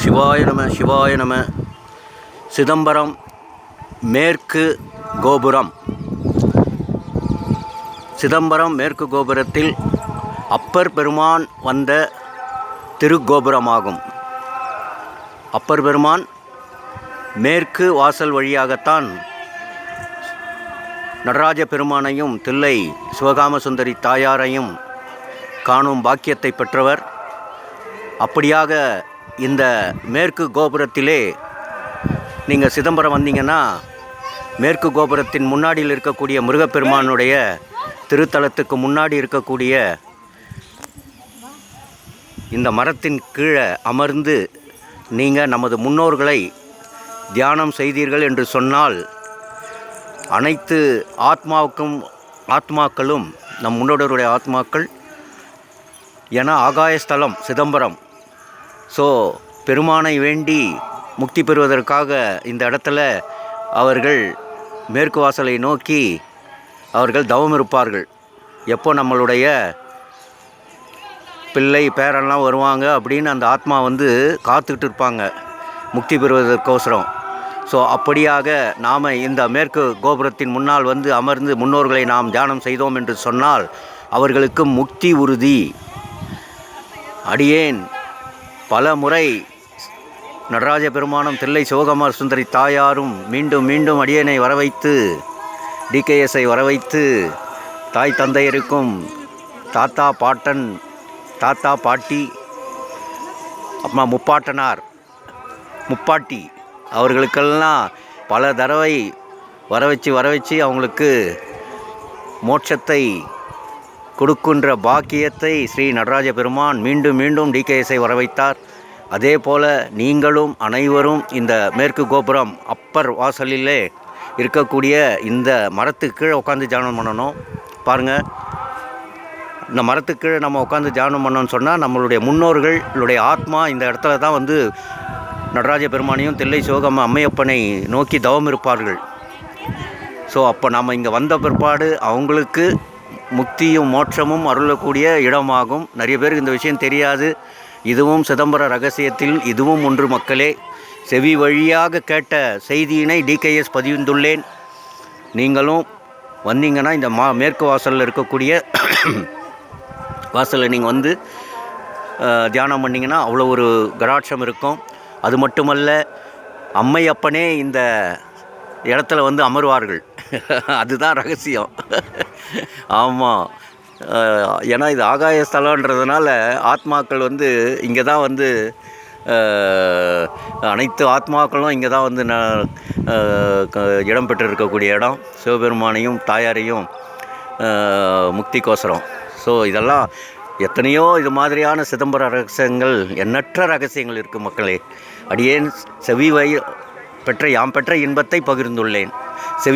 சிவாய நம சிவாய நம. சிதம்பரம் மேற்கு கோபுரம். சிதம்பரம் மேற்கு கோபுரத்தில் அப்பர் பெருமான் வந்த திருக்கோபுரமாகும். அப்பர் பெருமான் மேற்கு வாசல் வழியாகத்தான் நடராஜ பெருமானையும் தில்லை சிவகாமசுந்தரி தாயாரையும் காணும் பாக்கியத்தை பெற்றவர். அப்படியாக இந்த மேற்கு கோபுரத்திலே நீங்கள் சிதம்பரம் வந்தீங்கன்னா மேற்கு கோபுரத்தின் முன்னாடியில் இருக்கக்கூடிய முருகப்பெருமானுடைய திருத்தலத்துக்கு முன்னாடி இருக்கக்கூடிய இந்த மரத்தின் கீழே அமர்ந்து நீங்கள் நமது முன்னோர்களை தியானம் செய்தீர்கள் என்று சொன்னால் அனைத்து ஆத்மாவுக்கும் ஆத்மாக்களும் நம் முன்னோடருடைய ஆத்மாக்கள் என ஆகாயஸ்தலம் சிதம்பரம் ஸோ பெருமானை வேண்டி முக்தி பெறுவதற்காக இந்த இடத்துல அவர்கள் மேற்கு வாசலை நோக்கி அவர்கள் தவம் இருப்பார்கள். எப்போ நம்மளுடைய பிள்ளை பேரெல்லாம் வருவாங்க அப்படின்னு அந்த ஆத்மா வந்து காத்துக்கிட்டு இருப்பாங்க முக்தி பெறுவதற்கோசரம். ஸோ அப்படியாக நாம் இந்த மேற்கு கோபுரத்தின் முன்னால் வந்து அமர்ந்து முன்னோர்களை நாம் தியானம் செய்தோம் என்று சொன்னால் அவர்களுக்கு முக்தி உறுதி. அடியேன். பல முறை நடராஜ பெருமானும் தில்லை சிவகுமார் சுந்தரி தாயாரும் மீண்டும் மீண்டும் அடியனை வரவைத்து டிகேஎஸ்ஐ வரவைத்து தாய் தந்தையருக்கும் தாத்தா பாட்டன் தாத்தா பாட்டி அம்மா முப்பாட்டனார் முப்பாட்டி அவர்களுக்கெல்லாம் பல தடவை வர வச்சு வர வச்சு அவங்களுக்கு மோட்சத்தை கொடுக்கின்ற பாக்கியத்தை ஸ்ரீ நடராஜ பெருமான் மீண்டும் மீண்டும் டிகேஎஸ்ஐ வர வைத்தார் அதே போல் நீங்களும் அனைவரும் இந்த மேற்கு கோபுரம் அப்பர் வாசலிலே இருக்கக்கூடிய இந்த மரத்துக்கு கீழே உட்காந்து தியானம் பண்ணணும். பாருங்கள் இந்த மரத்துக்கு கீழே நம்ம உட்காந்து தியானம் பண்ணோம்னு சொன்னால் நம்மளுடைய முன்னோர்களுடைய ஆத்மா இந்த இடத்துல தான் வந்து நடராஜ பெருமானையும் தில்லை சிவகம்ம அம்மையப்பனை நோக்கி தவம் இருப்பார்கள். ஸோ அப்போ நம்ம இங்கே வந்த பிற்பாடு அவங்களுக்கு முக்தியும் மோட்சமும் அருளக்கூடிய இடமாகும். நிறைய பேருக்கு இந்த விஷயம் தெரியாது. இதுவும் சிதம்பர ரகசியத்தில் இதுவும் ஒன்று மக்களே. செவி வழியாக கேட்ட செய்தியினை டிகேஎஸ் பதிந்துள்ளேன். நீங்களும் வந்தீங்கன்னா இந்த மா மேற்கு வாசலில் இருக்கக்கூடிய வாசலில் நீங்கள் வந்து தியானம் பண்ணிங்கன்னா அவ்வளோ ஒரு கராட்சம் இருக்கும். அது மட்டுமல்ல அம்மையப்பனே இந்த இடத்துல வந்து அமர்வார்கள். அதுதான் ரகசியம். ஆமாம் ஏன்னா இது ஆகாய ஸ்தலன்றதுனால ஆத்மாக்கள் வந்து இங்கே தான் வந்து அனைத்து ஆத்மாக்களும் இங்கே தான் வந்து நான் இடம் பெற்றிருக்கக்கூடிய இடம். சிவபெருமானையும் தாயாரையும் முக்திக்கோசரம் ஸோ இதெல்லாம் எத்தனையோ இது மாதிரியான சிதம்பர ரகசியங்கள் எண்ணற்ற ரகசியங்கள் இருக்குது மக்களே. அடியேன் செவி வை பெற்ற யாம் பெற்ற இன்பத்தை பகிர்ந்துள்ளேன். செவி